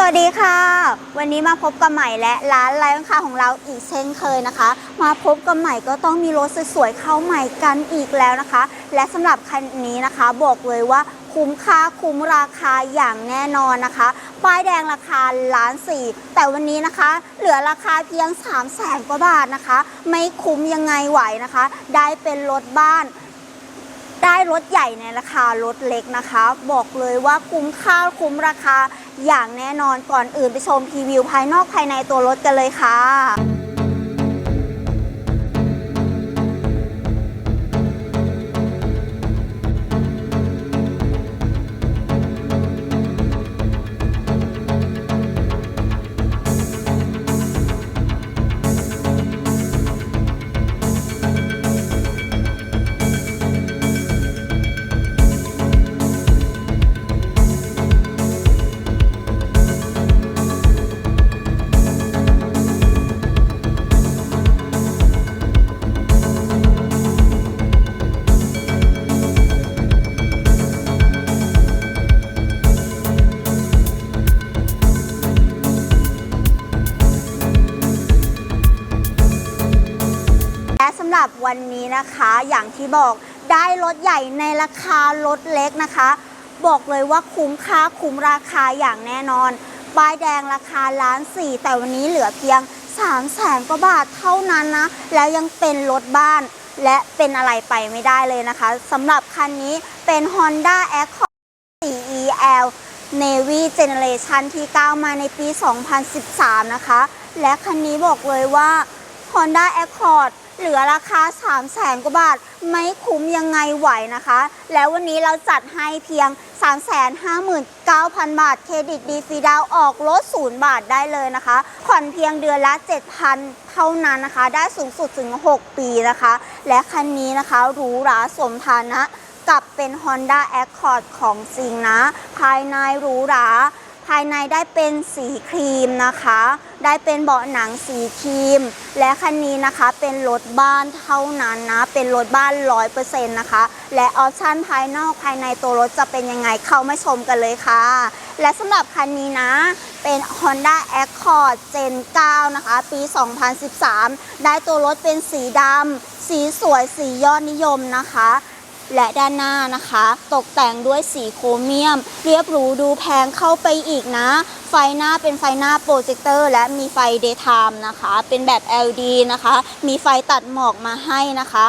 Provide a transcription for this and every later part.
สวัสดีค่ะ วันนี้มาพบกับใหม่และร้านไลฟ์ค้าของเราอีกเช่นเคยนะคะ มาพบกับใหม่ก็ต้องมีรถสวยๆเข้าใหม่กันอีกแล้วนะคะ และสำหรับคันนี้นะคะ บอกเลยว่าคุ้มค่าคุ้มราคาอย่างแน่นอนนะคะ ป้ายแดงราคาล้านสี่แต่วันนี้นะคะ เหลือราคาเพียง3 0 0แสนกว่าบาทนะคะ ไม่คุ้มยังไงไหวนะคะ ได้เป็นรถบ้าน ได้รถใหญ่ในราคารถเล็กนะคะ บอกเลยว่าคุ้มค่าคุ้มราคาอย่างแน่นอนก่อนอื่นไปชมพรีวิวภายนอกภายในตัวรถกันเลยค่ะและ นะคะ อย่างที่บอกได้รถใหญ่ในราคารถเล็กนะคะ บอกเลยว่าคุ้มค่าคุ้มราคาอย่างแน่นอน ป้ายแดงราคาล้านสี่แต่วันนี้เหลือเพียง3 0 0แสนกว่าบาทเท่านั้นนะ แล้วยังเป็นรถบ้าน และเป็นอะไรไปไม่ได้เลยนะคะสำหรับคันนี้เป็น Honda Accord 4EL Navy Generation ที่9มาในปี 2013 นะคะ และคันนี้บอกเลยว่า Honda Accord เหลือราคา3 0 0แสนกว่าบาท ไม่คุ้มยังไงไหวนะคะ แล้ววันนี้เราจัดให้เพียง 359,000 บาท เครดิตดีฟรีดาวออกรถ0บาทได้เลยนะคะ ผ่อนเพียงเดือนละ 7,000 เท่านั้นนะคะ ได้สูงสุดถึง 6 ปีนะคะ และคันนี้นะคะหรูหราสมฐานะกับเป็น Honda Accord ของจริงนะ ภายในหรูหรา ภายในได้เป็นสีครีมนะคะ ได้เป็นเบาะหนังสีครีม และคันนี้นะคะเป็นรถบ้านเท่านั้นนะ เป็นรถบ้าน100%นะคะ และออปชั่นภายนอกภายในตัวรถจะเป็นยังไงเข้ามาชมกันเลยค่ะ และสำหรับคันนี้นะ เป็น Honda Accord Gen 9 นะคะ ปี 2013 ได้ตัวรถเป็นสีดำสีสวยสียอดนิยมนะคะ และด้านหน้านะคะ ตกแต่งด้วยสีโครเมียม เรียบหรูดูแพงเข้าไปอีกนะ ไฟหน้าเป็นไฟหน้าโปรเจคเตอร์ และมีไฟเดย์ไทม์นะคะ เป็นแบบ LED นะคะ มีไฟตัดหมอกมาให้นะคะ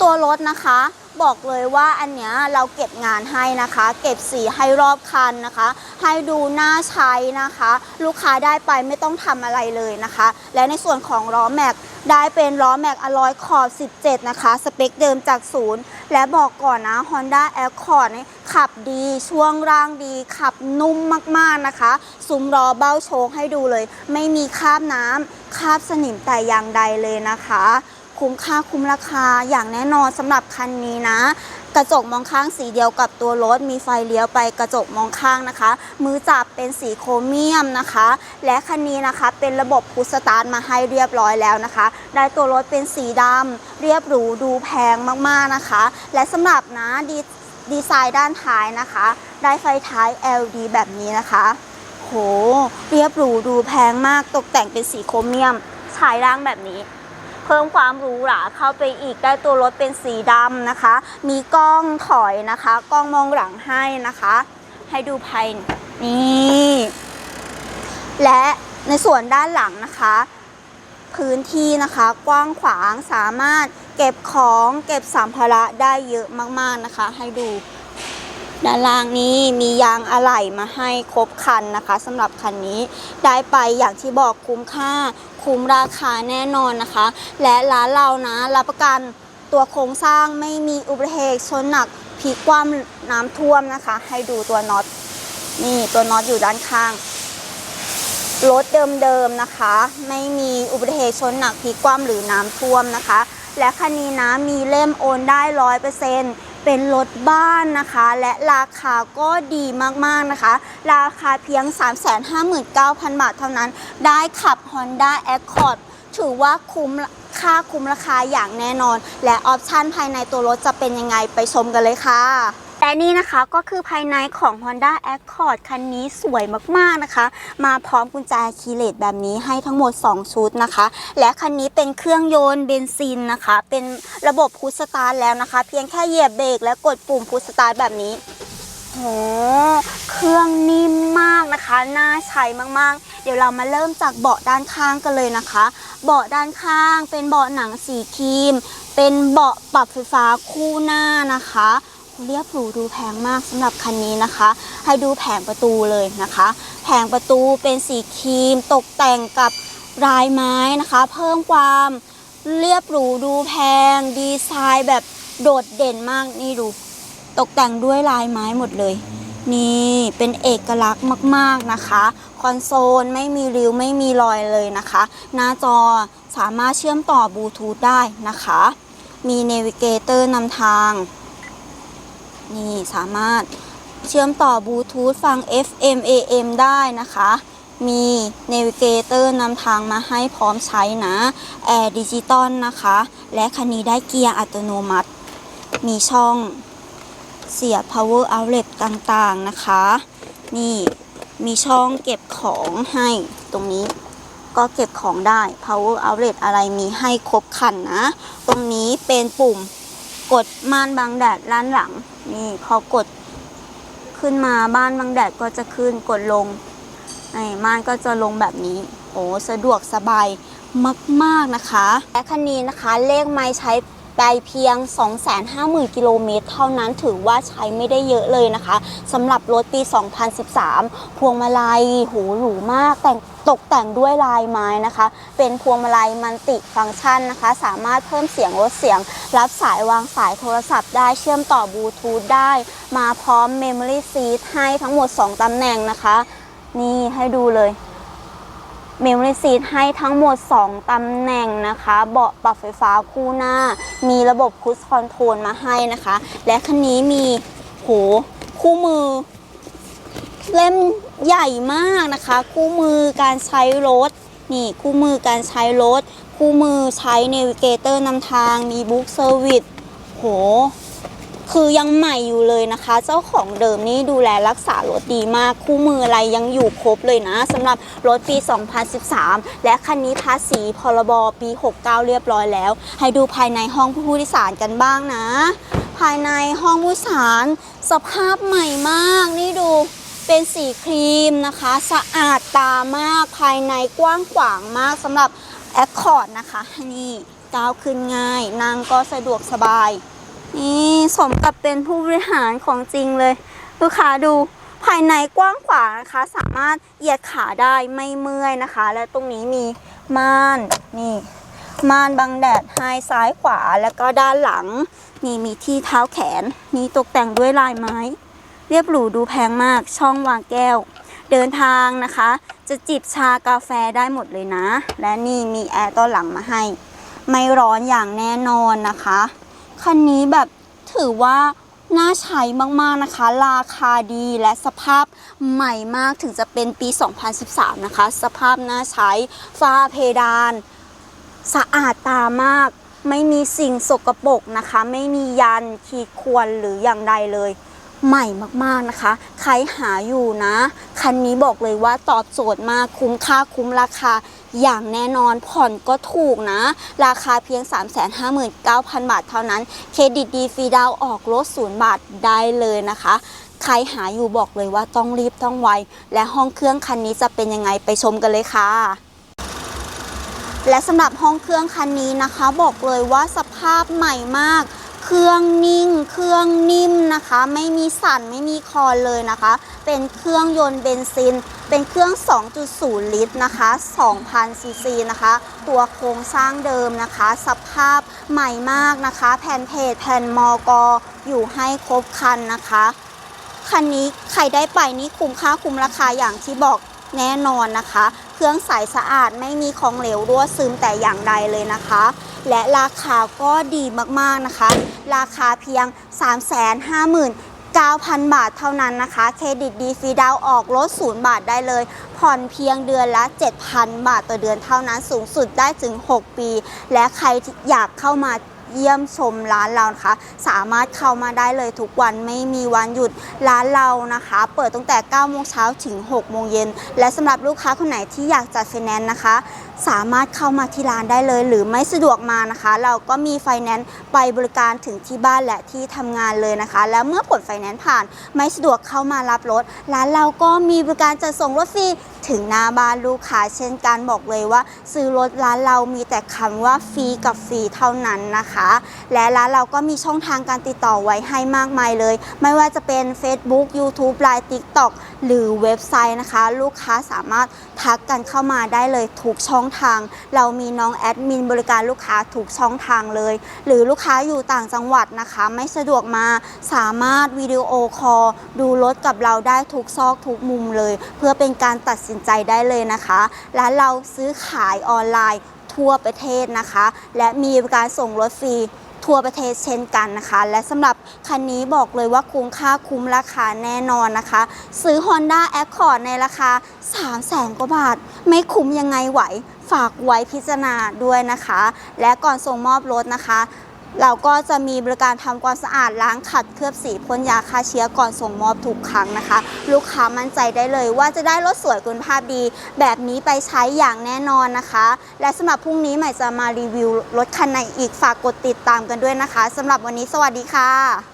ตัวรถนะคะ บอกเลยว่าอันเนี้ยเราเก็บงานให้นะคะ เก็บสีให้รอบคันนะคะ ให้ดูน่าใช้นะคะ ลูกค้าได้ไปไม่ต้องทำอะไรเลยนะคะ และในส่วนของล้อแม็กได้เป็นล้อแม็กอลอยขอบ 17 นะคะ สเปคเดิมจากศูนย์และบอกก่อนนะ Honda Accord ขับดีช่วงร่างดี ขับนุ่มมากๆนะคะ ซุ้มล้อเบ้าโชคให้ดูเลย ไม่มีคราบน้ำคราบสนิมแต่อย่างใดเลยนะคะ คุ้มค่าคุ้มราคาอย่างแน่นอนสำหรับคันนี้นะ กระจกมองข้างสีเดียวกับตัวรถมีไฟเลี้ยวไปกระจกมองข้างนะคะ มือจับเป็นสีโครเมียมนะคะ และคันนี้นะคะเป็นระบบพุสตาร์ทมาให้เรียบร้อยแล้วนะคะ ได้ตัวรถเป็นสีดำเรียบหรูดูแพงมากๆนะคะ และสำหรับนะดีดีไซน์ด้านท้ายนะคะ ได้ไฟท้าย LED แบบนี้นะคะ โห เรียบหรูดูแพงมากตกแต่งเป็นสีโครเมียมฉายร่างแบบนี้ เพิ่มความหรูหราเข้าไปอีกได้ตัวรถเป็นสีดำนะคะ มีกล้องถอยนะคะ กล้องมองหลังให้นะคะ ให้ดูภายนี่และในส่วนด้านหลังนะคะ พื้นที่นะคะกว้างขวางสามารถเก็บของเก็บสัมภาระได้เยอะมากๆนะคะ ให้ดู ด้านล่างนี้มียางอะไหล่มาให้ครบคันนะคะสำหรับคันนี้ได้ไปอย่างที่บอกคุ้มค่า คุ้มราคาแน่นอนนะคะ และร้านเรานะรับประกันตัวโครงสร้างไม่มีอุบัติเหตุชนหนักพลิกคว่ำน้ำท่วมนะคะ ให้ดูตัวน็อตนี่ตัวน็อตอยู่ด้านข้างรถเดิมๆนะคะ ไม่มีอุบัติเหตุชนหนักพลิกคว่ำหรือน้ำท่วมนะคะ และคันนี้นะมีเล่มโอนได้ร้อยเปอร์เซ็นต์ เป็นรถบ้านนะคะ และราคาก็ดีมากๆนะคะ ราคาเพียง 359,000 บาทเท่านั้น ได้ขับ Honda Accord ถือว่าคุ้มค่าคุ้มราคาอย่างแน่นอน และออปชั่นภายในตัวรถจะเป็นยังไงไปชมกันเลยค่ะ และนี่นะคะก็คือภายในของ Honda Accord คันนี้สวยมากๆนะคะ มาพร้อมกุญแจคีเลสแบบนี้ให้ทั้งหมด 2 ชุดนะคะ และคันนี้เป็นเครื่องยนต์เบนซินนะคะ เป็นระบบพุชสตาร์แล้วนะคะ เพียงแค่เหยียบเบรกและกดปุ่มพุชสตาร์แบบนี้โหเครื่องนิ่มมากนะคะ น่าใช้มากๆ เดี๋ยวเรามาเริ่มจากเบาะด้านข้างกันเลยนะคะ เบาะด้านข้างเป็นเบาะหนังสีครีม เป็นเบาะปรับไฟฟ้าคู่หน้านะคะ เรียบหรูดูแพงมากสำหรับคันนี้นะคะ ให้ดูแผงประตูเลยนะคะ แผงประตูเป็นสีครีม ตกแต่งกับลายไม้นะคะ เพิ่มความเรียบหรูดูแพง ดีไซน์แบบโดดเด่นมากนี่ดู ตกแต่งด้วยลายไม้หมดเลย นี่เป็นเอกลักษณ์มากๆนะคะ คอนโซลไม่มีริ้วไม่มีรอยเลยนะคะ หน้าจอสามารถเชื่อมต่อบลูทูธได้นะคะ มีเนวิเกเตอร์นำทาง นี่สามารถเชื่อมต่อบลูทูธฟัง FM AM ได้นะคะ มีเนวิเกเตอร์นำทางมาให้พร้อมใช้นะแอร์ดิจิตอลนะคะ และคันนี้ได้เกียร์อัตโนมัติ มีช่องเสียบ power outlet ต่างๆนะคะ นี่มีช่องเก็บของให้ตรงนี้ก็เก็บของได้ power outlet อะไรมีให้ครบครันนะ ตรงนี้เป็นปุ่ม กดม่านบังแดดด้านหลัง นี่พอกดขึ้นมาบ้านบังแดดก็จะขึ้นกดลงไอ้ม่านก็จะลงแบบนี้ โอ้สะดวกสบายมาก ๆ นะคะ และคันนี้นะคะเลขไม้ใช้ ไปเพียง 250,000 กิโลเมตร เท่านั้นถือว่าใช้ไม่ได้เยอะเลยนะคะสำหรับรถปี 2013 พวงมาลัยหูหรูมากแต่งตกแต่งด้วยลายไม้นะคะ เป็นพวงมาลัยมันติฟังก์ชันนะคะ สามารถเพิ่มเสียงลดเสียง รับสายวางสายโทรศัพท์ได้เชื่อมต่อบลูทูธได้ มาพร้อม Memory Seat ให้ทั้งหมด 2ตำแหน่งนะคะ นี่ให้ดูเลย เมมโมรี่ซีทให้ทั้งหมด 2ตำแหน่งนะคะ เบาะปรับไฟฟ้าคู่หน้า มีระบบคุชคอนโทรลมาให้นะคะ และคันนี้มีโหคู่มือ เล่มใหญ่มากนะคะ คู่มือการใช้รถ นี่คู่มือการใช้รถ คู่มือใช้เนวิเกเตอร์นำทาง มีบุ๊กเซอร์วิสโห คือยังใหม่อยู่เลยนะคะ เจ้าของเดิมนี่ดูแลรักษารถดีมาก คู่มืออะไรยังอยู่ครบเลยนะสำหรับรถปี 2013 และคันนี้ภาษีพรบปี 69 เรียบร้อยแล้ว ให้ดูภายในห้องผู้โดยสารกันบ้างนะ ภายในห้องผู้โดยสารสภาพใหม่มากนี่ดูเป็นสีครีมนะคะ สะอาดตามากภายในกว้างขวางมากสำหรับ Accord นะคะนี่ก้าวขึ้นง่ายนั่งก็สะดวกสบาย นี่สมกับเป็นผู้บริหารของจริงเลย ลูกค้าดูภายในกว้างขวางนะคะ สามารถเหยียดขาได้ไม่เมื่อยนะคะ และตรงนี้มีม่านนี่ม่านบังแดดให้ซ้ายขวาแล้วก็ด้านหลัง นี่มีที่เท้าแขน นี่ตกแต่งด้วยลายไม้ เรียบหรูดูแพงมากช่องวางแก้ว เดินทางนะคะ จะจิบชากาแฟได้หมดเลยนะ และนี่มีแอร์ต้อนหลังมาให้ ไม่ร้อนอย่างแน่นอนนะคะ คันนี้แบบถือว่าน่าใช้มาก ๆ นะคะ ราคาดีและสภาพใหม่มากถึงจะเป็นปี 2013 นะคะ สภาพน่าใช้ฝ้าเพดาน สะอาดตามาก ไม่มีสิ่งสกปรกนะคะ ไม่มียันขีดข่วนหรืออย่างใดเลย ใหม่มาก ๆ นะคะ ใครหาอยู่นะ คันนี้บอกเลยว่าตอบโจทย์มากคุ้มค่าคุ้มราคา อย่างแน่นอนผ่อนก็ถูกนะ ราคาเพียง 359,000 บาทเท่านั้น เครดิตดีฟรีดาวออกรถศูนย์บาทได้เลยนะคะ ใครหาอยู่บอกเลยว่าต้องรีบต้องไว และห้องเครื่องคันนี้จะเป็นยังไงไปชมกันเลยค่ะและสำหรับห้องเครื่องคันนี้นะคะ บอกเลยว่าสภาพใหม่มาก เครื่องนิ่ง เครื่องนิ่มนะคะ ไม่มีสั่นไม่มีคลอนเลยนะคะ เป็นเครื่องยนต์เบนซิน เป็นเครื่อง 2.0 ลิตรนะคะ2,000ซีซีนะคะ ตัวโครงสร้างเดิมนะคะ สภาพใหม่มากนะคะ แผ่นเพจแผ่นมอกออยู่ให้ครบคันนะคะ คันนี้ใครได้ไปนี่คุ้มค่าคุ้มราคาอย่างที่บอกแน่นอนนะคะ เครื่องใสสะอาดไม่มีของเหลวรั่วซึมแต่อย่างใดเลยนะคะ และราคาก็ดีมากๆนะคะ ราคาเพียง 359,000 บาทเท่านั้นนะคะ เครดิตดีฟรีดาวออกรถศูนย์บาทได้เลย ผ่อนเพียงเดือนละ 7,000 บาทต่อเดือนเท่านั้นสูงสุดได้ถึง 6 ปี และใครอยากเข้ามาเยี่ยมชมร้านเรานะคะ สามารถเข้ามาได้เลยทุกวันไม่มีวันหยุดร้านเรานะคะ เปิดตั้งแต่9โมงเช้าถึง6โมงเย็นและสำหรับลูกค้าคนไหนที่อยากจัดไฟแนนซ์นะคะสามารถเข้ามาที่ร้านได้เลย หรือไม่สะดวกมานะคะ เราก็มีไฟแนนซ์ไปบริการถึงที่บ้านและที่ทำงานเลยนะคะ แล้วเมื่อผลไฟแนนซ์ผ่านไม่สะดวกเข้ามารับรถ ร้านเราก็มีบริการจัดส่งรถฟรีถึงหน้าบ้านลูกค้าเช่นกันบอกเลยว่า ซื้อรถร้านเรามีแต่คำว่าฟรีกับฟรีเท่านั้นนะคะ และร้านเราก็มีช่องทางการติดต่อไว้ให้มากมายเลย ไม่ว่าจะเป็น Facebook YouTube Line TikTok หรือเว็บไซต์นะคะ ลูกค้าสามารถทักกันเข้ามาได้เลยทุกช่องทาง เรามีน้องแอดมินบริการลูกค้าทุกช่องทางเลย หรือลูกค้าอยู่ต่างจังหวัดนะคะ ไม่สะดวกมาสามารถวิดีโอคอลดูรถกับเราได้ทุกซอกทุกมุมเลย เพื่อเป็นการตัดสินใจได้เลยนะคะร้านเราซื้อขายออนไลน์ทั่วประเทศนะคะ และมีบริการส่งรถฟรีทั่วประเทศเช่นกันนะคะ และสำหรับคันนี้บอกเลยว่าคุ้มค่าคุ้มราคาแน่นอนนะคะ ซื้อ Honda Accord ในราคา 3 0 0แสนกว่าบาท ไม่คุ้มยังไงไหว ฝากไว้พิจารณาด้วยนะคะ และก่อนส่งมอบรถนะคะ เราก็จะมีบริการทำความสะอาดล้างขัดเคลือบสีพ่นยาฆ่าเชื้อก่อนส่งมอบทุกครั้งนะคะ ลูกค้ามั่นใจได้เลยว่าจะได้รถสวยคุณภาพดี แบบนี้ไปใช้อย่างแน่นอนนะคะ และสำหรับพรุ่งนี้ใหม่จะมารีวิวรถคันไหนอีกฝากกดติดตามกันด้วยนะคะสำหรับวันนี้สวัสดีค่ะ